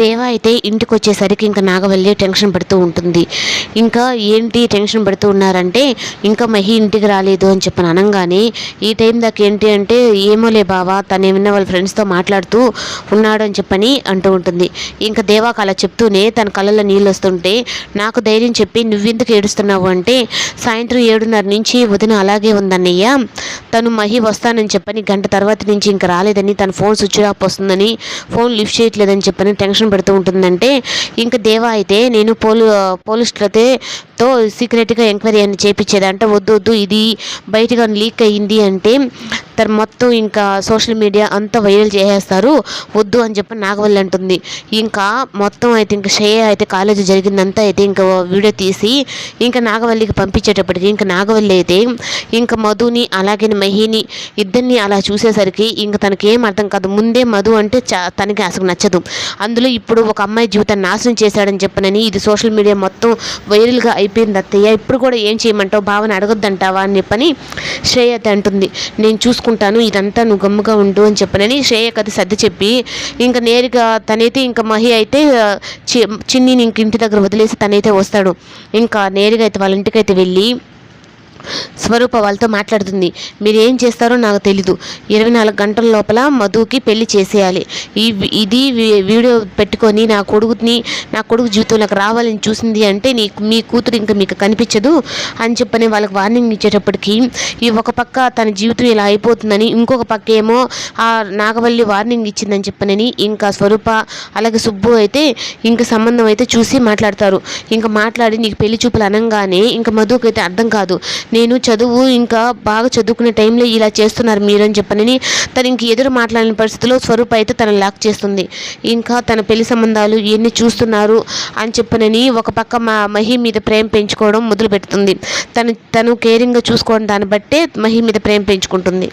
దేవ అయితే ఇంటికి వచ్చేసరికి ఇంకా నాగవల్లి టెన్షన్ పడుతూ ఉంటుంది. ఇంకా ఏంటి టెన్షన్ పడుతూ ఉన్నారంటే ఇంకా మహి ఇంటికి రాలేదు అని చెప్పని అనగానే ఈ టైం దాకా ఏంటి అంటే ఏమోలే బావా తను ఏమన్నా వాళ్ళ ఫ్రెండ్స్తో మాట్లాడుతూ ఉన్నాడు అని చెప్పని అంటూ ఉంటుంది. ఇంకా దేవాకు అలా చెప్తూనే తన కళ్ళల్లో నీళ్ళు వస్తుంటే నాకు ధైర్యం చెప్పి నువ్వెందుకు ఏడుస్తున్నావు? అంటే సాయంత్రం ఏడున్నర నుంచి వదిన అలాగే ఉందన్నయ్య. తను మహి వస్తానని చెప్పని గంట తర్వాత నుంచి ఇంకా రాలేదని తన ఫోన్ స్విచ్ ఆఫ్ వస్తుందని ఫోన్ లిఫ్ట్ చేయట్లేదని చెప్పని టెన్షన్ పెడుతూ ఉంటుందంటే ఇంకా దేవా అయితే నేను పోలీ పోలీసులతో తో సీక్రెట్గా ఎంక్వైరీ అని చేపించేది అంటే వద్దు వద్దు ఇది బయటగా లీక్ అయ్యింది అంటే తను మొత్తం ఇంకా సోషల్ మీడియా అంతా వైరల్ చేసేస్తారు. వద్దు అని చెప్పి నాగవల్లి అంటుంది. ఇంకా మొత్తం అయితే ఇంకా షే అయితే కాలేజీ జరిగిందంతా అయితే ఇంకా వీడియో తీసి ఇంకా నాగవల్లికి పంపించేటప్పటికి ఇంకా నాగవల్లి అయితే ఇంకా మధుని అలాగే మహిని ఇద్దరిని అలా చూసేసరికి ఇంకా తనకి ఏం అర్థం కాదు. ముందే మధు అంటే చా తనకి అసలు నచ్చదు. అందులో ఇప్పుడు ఒక అమ్మాయి జీవితాన్ని నాశనం చేశాడని చెప్పనని ఇది సోషల్ మీడియా మొత్తం వైరల్గా అయిపోయింది అత్తయ్య ఇప్పుడు కూడా ఏం చేయమంటావు? భావన అడగొద్దంటావా? అని చెప్పని శ్రేయ అంటుంది నేను చూసుకుంటాను ఇదంతా నువ్వు గమ్ముగా ఉండు అని చెప్పనని శ్రేయ కథ సర్ది చెప్పి ఇంకా నేరుగా తనైతే ఇంకా మహి అయితే చి ఇంక ఇంటి దగ్గర వదిలేసి తనైతే వస్తాడు. ఇంకా నేరుగా అయితే వాళ్ళ ఇంటికైతే వెళ్ళి స్వరూప వాళ్ళతో మాట్లాడుతుంది. మీరు ఏం చేస్తారో నాకు తెలీదు. ఇరవై నాలుగు గంటల లోపల మధుకి పెళ్ళి చేసేయాలి. ఈ ఇది వీ- వీడియో పెట్టుకొని నా కొడుకుని నా కొడుకు జీవితంలోకి రావాలని చూసింది అంటే నీ మీ కూతురు ఇంకా మీకు కనిపించదు అని చెప్పని వాళ్ళకి వార్నింగ్ ఇచ్చేటప్పటికి ఈ ఒక పక్క తన జీవితం ఇలా అయిపోతుందని ఇంకొక పక్క ఏమో ఆ నాగవల్లి వార్నింగ్ ఇచ్చిందని చెప్పనని ఇంకా స్వరూప అలాగే సుబ్బు అయితే ఇంకా సంబంధం అయితే చూసి మాట్లాడతారు. ఇంకా మాట్లాడి నీకు పెళ్ళి చూపులు అనగానే ఇంకా మధుకైతే అయితే అర్థం కాదు. నేను చదువు ఇంకా బాగా చదువుకునే టైంలో ఇలా చేస్తున్నారు మీరు అని చెప్పనని తను ఇంక ఎదురు మాట్లాడిన పరిస్థితిలో స్వరూప అయితే తనని లాక్ చేస్తుంది. ఇంకా తన పెళ్ళి సంబంధాలు ఎన్ని చూస్తున్నారు అని చెప్పనని ఒక పక్క మా మహి మీద ప్రేమ పెంచుకోవడం మొదలు పెడుతుంది తను తను కేరింగ్గా చూసుకోవడం దాన్ని బట్టే మహి మీద ప్రేమ పెంచుకుంటుంది.